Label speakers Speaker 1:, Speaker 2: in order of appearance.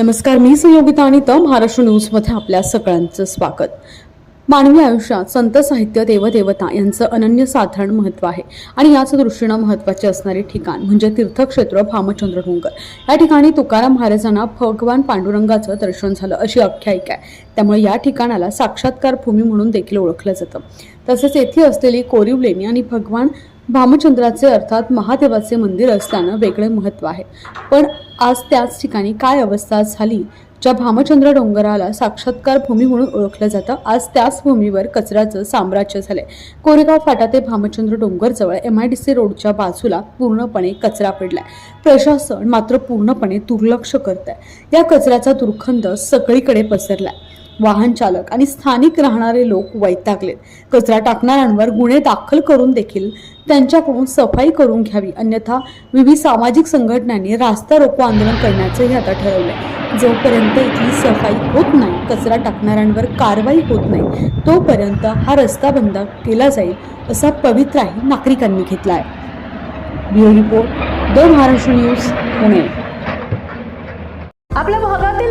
Speaker 1: नमस्कार मी संयोगिता आणि त महाराष्ट्र न्यूजमध्ये आपल्या सगळ्यांचं स्वागत. मानवी आयुष्यात संत साहित्य देवदेवता यांचं अनन्यसाधारण महत्त्व आहे आणि याच दृष्टीनं महत्त्वाचे असणारे ठिकाण म्हणजे तीर्थक्षेत्र भामचंद्र डोंगर. या ठिकाणी तुकाराम महाराजांना भगवान पांडुरंगाचं दर्शन झालं अशी आख्यायिका आहे. त्यामुळे या ठिकाणाला साक्षात्कार भूमी म्हणून देखील ओळखलं जातं. तसेच येथे असलेली कोरीव लेणी आणि भगवान भामचंद्राचे अर्थात महादेवाचे मंदिर असल्यानं वेगळे महत्त्व आहे. पण आज त्याच ठिकाणी काय अवस्था झाली? ज्या भामचंद्र डोंगराला साक्षात्कार भूमी म्हणून ओळखलं जातं आज त्याच भूमीवर कचऱ्याचं साम्राज्य झालंय. कोरेगाव फाटा ते भामचंद्र डोंगरजवळ एम आय डी सी रोडच्या बाजूला पूर्णपणे कचरा पडलाय. प्रशासन मात्र पूर्णपणे दुर्लक्ष करत आहे या कचऱ्याचा दुर्गंध सगळीकडे पसरलाय. वाहन चालक आणि स्थानिक राहणारे लोक वैतागलेत. कचरा टाकणाऱ्यांवर गुन्हे दाखल करून देखील त्यांच्याकडून सफाई करून घ्यावी अन्यथा विविध सामाजिक संघटनांनी रास्ता रोको आंदोलन करण्याचंही आता ठरवलं जोपर्यंत इथली सफाई होत नाही कचरा टाकणाऱ्यांवर कारवाई होत नाही तोपर्यंत हा रस्ता बंद केला जाईल असा पवित्राही नागरिकांनी घेतला आहे bureau report the Maharashtra news Pune.
Speaker 2: आपल्या भागातील